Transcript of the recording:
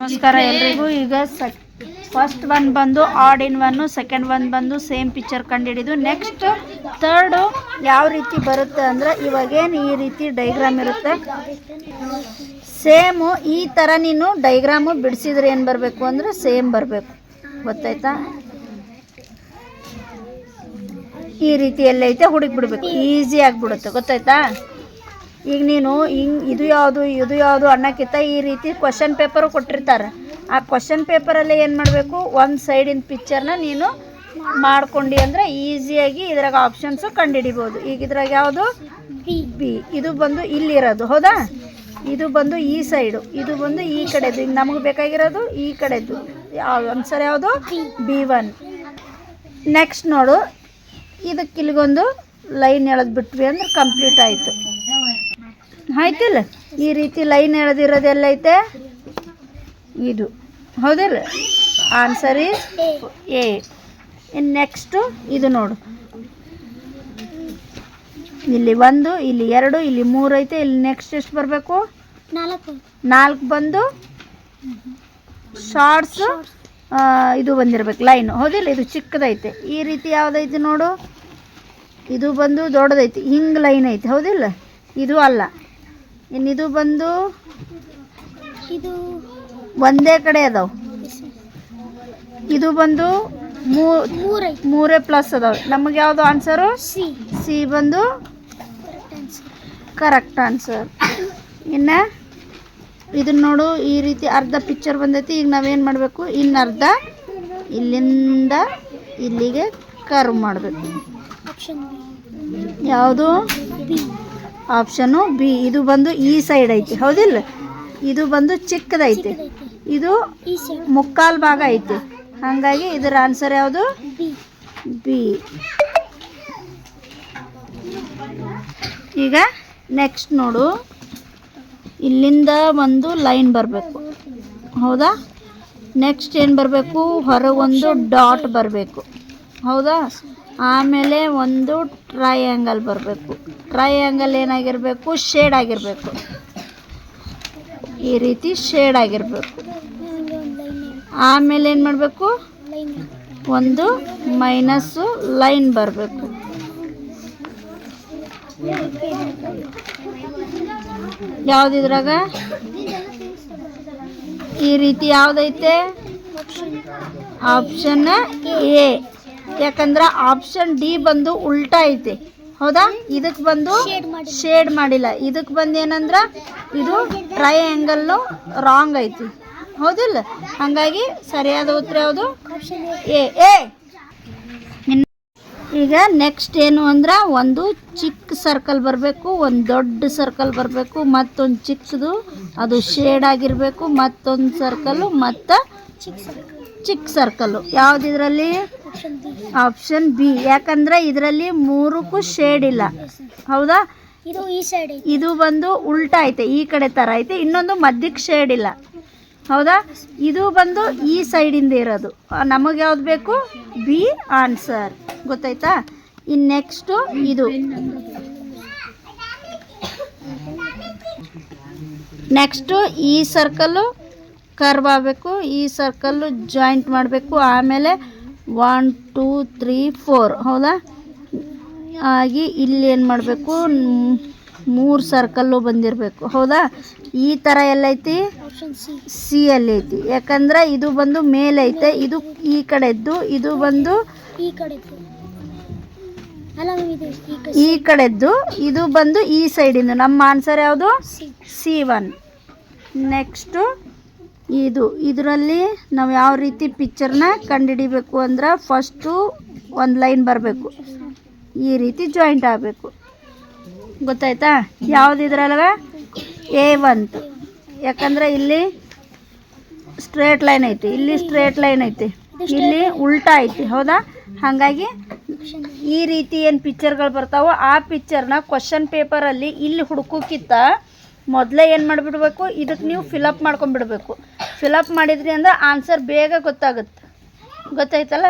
ನಮಸ್ಕಾರ ಎಲ್ರಿಗೂ. ಈಗ ಫಸ್ಟ್ ಒನ್ ಬಂದು odd in one second one ಬಂದು ಸೇಮ್ ಪಿಕ್ಚರ್ ಕಂಡುಹಿಡಿದು ನೆಕ್ಸ್ಟ್ ಥರ್ಡು ಯಾವ ರೀತಿ ಬರುತ್ತೆ ಅಂದ್ರೆ ಇವಾಗೇನು ಈ ರೀತಿ ಡೈಗ್ರಾಮ್ ಇರುತ್ತೆ. ಸೇಮು ಈ ಥರ ನೀನು ಡೈಗ್ರಾಮು ಬಿಡಿಸಿದ್ರೆ ಏನು ಬರಬೇಕು ಅಂದ್ರೆ ಸೇಮ್ ಬರಬೇಕು. ಗೊತ್ತಾಯ್ತಾ? ಈ ರೀತಿ ಎಲ್ಲೈತೆ ಹುಡುಕಿ ಬಿಡಬೇಕು ಈಸಿ ಆಗಿಬಿಡುತ್ತೆ. ಗೊತ್ತಾಯ್ತಾ? ಈಗ ನೀನು ಹಿಂಗ್ ಇದು ಯಾವುದು ಇದು ಯಾವುದು ಅನ್ನಕ್ಕಿಂತ ಈ ರೀತಿ ಕ್ವಶನ್ ಪೇಪರು ಕೊಟ್ಟಿರ್ತಾರೆ. ಆ ಕ್ವಶನ್ ಪೇಪರಲ್ಲಿ ಏನು ಮಾಡಬೇಕು? ಒಂದು ಸೈಡಿನ ಪಿಕ್ಚರ್ನ ನೀನು ಮಾಡ್ಕೊಂಡು ಅಂದರೆ ಈಸಿಯಾಗಿ ಇದ್ರಾಗ ಆಪ್ಷನ್ಸು ಕಂಡುಹಿಡಿಬೋದು ಈಗ ಇದ್ರಾಗ ಯಾವುದು? ಬಿ ಇದು ಬಂದು ಇಲ್ಲಿರೋದು ಹೌದಾ? ಇದು ಬಂದು ಈ ಸೈಡು ಇದು ಬಂದು ಈ ಕಡೆದು. ಈಗ ನಮಗೆ ಬೇಕಾಗಿರೋದು ಈ ಕಡೆದು. ಯಾವ ಆನ್ಸರ್ ಯಾವುದು? ಬಿ ಒನ್ ನೆಕ್ಸ್ಟ್ ನೋಡು. ಇದಕ್ಕೆ ಇಲ್ಲಿಗೊಂದು ಲೈನ್ ಎಳೆದು ಬಿಟ್ವಿ ಅಂದ್ರೆ ಕಂಪ್ಲೀಟ್ ಆಯಿತು. ಆಯ್ತಿಲ್ಲ ಈ ರೀತಿ ಲೈನ್ ಎಳೆದಿರೋದೆಲ್ಲ ಐತೆ? ಇದು. ಹೌದಿಲ್ಲ? ಆನ್ಸರ್ ಈಸ್ ಎ ಇನ್ನು ನೆಕ್ಸ್ಟು ಇದು ನೋಡು. ಇಲ್ಲಿ ಒಂದು ಇಲ್ಲಿ ಎರಡು ಇಲ್ಲಿ ಮೂರು ಐತೆ. ಇಲ್ಲಿ ನೆಕ್ಸ್ಟ್ ಎಷ್ಟು ಬರಬೇಕು? ನಾಲ್ಕು. ನಾಲ್ಕು ಬಂದು ಶಾರ್ಟ್ಸ್ ಇದು ಬಂದಿರ್ಬೇಕು ಲೈನು ಹೌದಿಲ್ಲ? ಇದು ಚಿಕ್ಕದೈತೆ. ಈ ರೀತಿ ಯಾವುದೈತೆ ನೋಡು? ಇದು ಬಂದು ದೊಡ್ಡದೈತಿ. ಹಿಂಗೆ ಲೈನ್ ಐತೆ. ಹೌದಿಲ್ಲ? ಇದು ಅಲ್ಲ. ಇನ್ನು ಇದು ಬಂದು? ಇದು ಒಂದೇ ಕಡೆ ಅದಾವೆ. ಇದು ಬಂದು ಮೂ ಮೂರೇ. ಪ್ಲಸ್ ಅದಾವೆ. ನಮಗೆ ಯಾವುದು ಆನ್ಸರು ಸಿ. ಸಿ ಬಂದು ಕರೆಕ್ಟ್ ಆನ್ಸರ್ ಇನ್ನು ಇದನ್ನ ನೋಡು ಈ ರೀತಿ ಅರ್ಧ ಪಿಕ್ಚರ್ ಬಂದೈತಿ. ಈಗ ನಾವೇನು ಮಾಡಬೇಕು? ಇನ್ನು ಅರ್ಧ ಇಲ್ಲಿಂದ ಇಲ್ಲಿಗೆ ಕರ್ವ್ ಮಾಡಬೇಕು. ಯಾವುದು? ಆಪ್ಷನು ಬಿ ಇದು ಬಂದು ಈ ಸೈಡ್ ಐತಿ. ಹೌದಿಲ್ಲ? ಇದು ಬಂದು ಚಿಕ್ಕದೈತಿ. ಇದು ಮುಕ್ಕಾಲು ಭಾಗ ಐತಿ. ಹಾಗಾಗಿ ಇದರ ಆನ್ಸರ್ ಯಾವುದು? ಬಿ ಈಗ ನೆಕ್ಸ್ಟ್ ನೋಡು. ಇಲ್ಲಿಂದ ಒಂದು ಲೈನ್ ಬರಬೇಕು. ಹೌದಾ? ನೆಕ್ಸ್ಟ್ ಏನು ಬರಬೇಕು? ಹೊರಗೊಂದು ಡಾಟ್ ಬರಬೇಕು. ಹೌದಾ? ಆಮೇಲೆ ಒಂದು ಟ್ರಯಾಂಗಲ್ ಬರಬೇಕು. ಟ್ರಯಾಂಗಲ್ ಏನಾಗಿರಬೇಕು? ಶೇಡ್ ಆಗಿರಬೇಕು. ಈ ರೀತಿ ಶೇಡ್ ಆಗಿರಬೇಕು. ಆಮೇಲೆ ಏನು ಮಾಡಬೇಕು? ಒಂದು ಮೈನಸ್ಸು ಲೈನ್ ಬರಬೇಕು. ಯಾವುದಿದ್ರಾಗ? ಈ ರೀತಿ ಯಾವುದೈತೆ? ಆಪ್ಷನ್ ಎ ಯಾಕಂದ್ರೆ ಆಪ್ಷನ್ ಡಿ ಬಂದು ಉಲ್ಟಾ ಐತೆ. ಹೌದಾ? ಇದಕ್ಕೆ ಬಂದು ಶೇಡ್ ಮಾಡಿ ಮಾಡಿಲ್ಲ. ಇದಕ್ಕೆ ಬಂದು ಏನಂದ್ರೆ ಇದು ಟ್ರಯಾಂಗಲ್ಲು ರಾಂಗ್ ಐತಿ. ಹೌದಿಲ್ಲ? ಹಾಗಾಗಿ ಸರಿಯಾದ ಉತ್ತರ ಯಾವುದು? ಎ ಎ ಈಗ ನೆಕ್ಸ್ಟ್ ಏನು ಅಂದ್ರೆ ಒಂದು ಚಿಕ್ಕ ಸರ್ಕಲ್ ಬರಬೇಕು ಒಂದು ದೊಡ್ಡ ಸರ್ಕಲ್ ಬರಬೇಕು ಮತ್ತೊಂದು ಚಿಕ್ಕದು ಅದು ಶೇಡ್ ಆಗಿರಬೇಕು ಮತ್ತೊಂದು ಸರ್ಕಲ್ಲು ಮತ್ತು ಚಿಕ್ಕ ಸರ್ಕಲ್ ಚಿಕ್ಕ ಸರ್ಕಲ್ಲು ಯಾವುದಿದ್ರಲ್ಲಿ ಆಪ್ಷನ್ ಬಿ ಆಪ್ಷನ್ ಬಿ ಯಾಕಂದ್ರೆ ಇದರಲ್ಲಿ ಮೂರಕ್ಕೂ ಶೇಡ್ ಇಲ್ಲ. ಹೌದಾ? ಇದು ಈ ಸೈಡ್ ಇದು ಬಂದು ಉಲ್ಟಾ ಐತೆ ಈ ಕಡೆ ಥರ ಐತೆ ಇನ್ನೊಂದು ಮಧ್ಯಕ್ಕೆ ಶೇಡ್ ಇಲ್ಲ. ಹೌದಾ? ಇದು ಬಂದು ಈ ಸೈಡಿಂದ ಇರೋದು. ನಮಗೆ ಯಾವ್ದು ಬೇಕು? ಬಿ ಆನ್ಸರ್ ಗೊತ್ತಾಯ್ತಾ? ಇನ್ನು ನೆಕ್ಸ್ಟು ಇದು. ನೆಕ್ಸ್ಟು ಈ ಸರ್ಕಲ್ಲು ಕರ್ವ್ ಆಗಬೇಕು ಈ ಸರ್ಕಲ್ಲು ಜಾಯಿಂಟ್ ಮಾಡಬೇಕು. ಆಮೇಲೆ ಒನ್ ಟೂ ತ್ರೀ ಫೋರ್ ಹೌದಾ? ಆಗಿ ಇಲ್ಲಿ ಏನು ಮಾಡಬೇಕು? ಮೂರು ಸರ್ಕಲ್ಲು ಬಂದಿರಬೇಕು. ಹೌದಾ? ಈ ಥರ ಎಲ್ಲೈತಿ ಸಿ ಅಲ್ಲಿ ಐತಿ. ಯಾಕಂದ್ರೆ ಇದು ಬಂದು ಮೇಲೈತೆ ಇದು ಈ ಕಡೆದ್ದು ಇದು ಬಂದು ಈ ಕಡೆ ಅಲ್ಲ ಇದು ಈ ಕಡೆದ್ದು ಇದು ಬಂದು ಈ ಸೈಡಿಂದು ನಮ್ಮ ಆನ್ಸರ್ ಯಾವುದು? ಸಿ ಒನ್ ನೆಕ್ಸ್ಟು ಇದು, ಇದರಲ್ಲಿ ನಾವು ಯಾವ ರೀತಿ ಪಿಕ್ಚರ್ನ ಕಂಡುಹಿಡಿಬೇಕು ಅಂದ್ರೆ ಫಸ್ಟು ಒಂದು ಲೈನ್ ಬರಬೇಕು. ಈ ರೀತಿ ಜಾಯಿಂಟ್ ಆಗಬೇಕು. ಗೊತ್ತಾಯ್ತಾ? ಯಾವ್ದು ಇದ್ರಲ್ವ? ಎ ಬಂತು ಯಾಕಂದ್ರೆ ಇಲ್ಲಿ ಸ್ಟ್ರೇಟ್ ಲೈನ್ ಐತಿ, ಇಲ್ಲಿ ಸ್ಟ್ರೇಟ್ ಲೈನ್ ಐತಿ, ಇಲ್ಲಿ ಉಲ್ಟಾ ಐತಿ, ಹೌದಾ? ಹಾಗಾಗಿ ಈ ರೀತಿ ಏನು ಪಿಕ್ಚರ್ಗಳು ಬರ್ತಾವೋ ಆ ಪಿಕ್ಚರ್ನ ಕ್ವಶನ್ ಪೇಪರಲ್ಲಿ ಇಲ್ಲಿ ಹುಡುಕೋಕ್ಕಿಂತ ಮೊದಲೇ ಏನು ಮಾಡಿಬಿಡ್ಬೇಕು? ಇದಕ್ಕೆ ನೀವು ಫಿಲಪ್ ಮಾಡ್ಕೊಂಡ್ಬಿಡ್ಬೇಕು. ಫಿಲಪ್ ಮಾಡಿದ್ರಿ ಅಂದ್ರೆ ಆನ್ಸರ್ ಬೇಗ ಗೊತ್ತಾಗುತ್ತೆ. ಗೊತ್ತಾಯ್ತಲ್ಲ?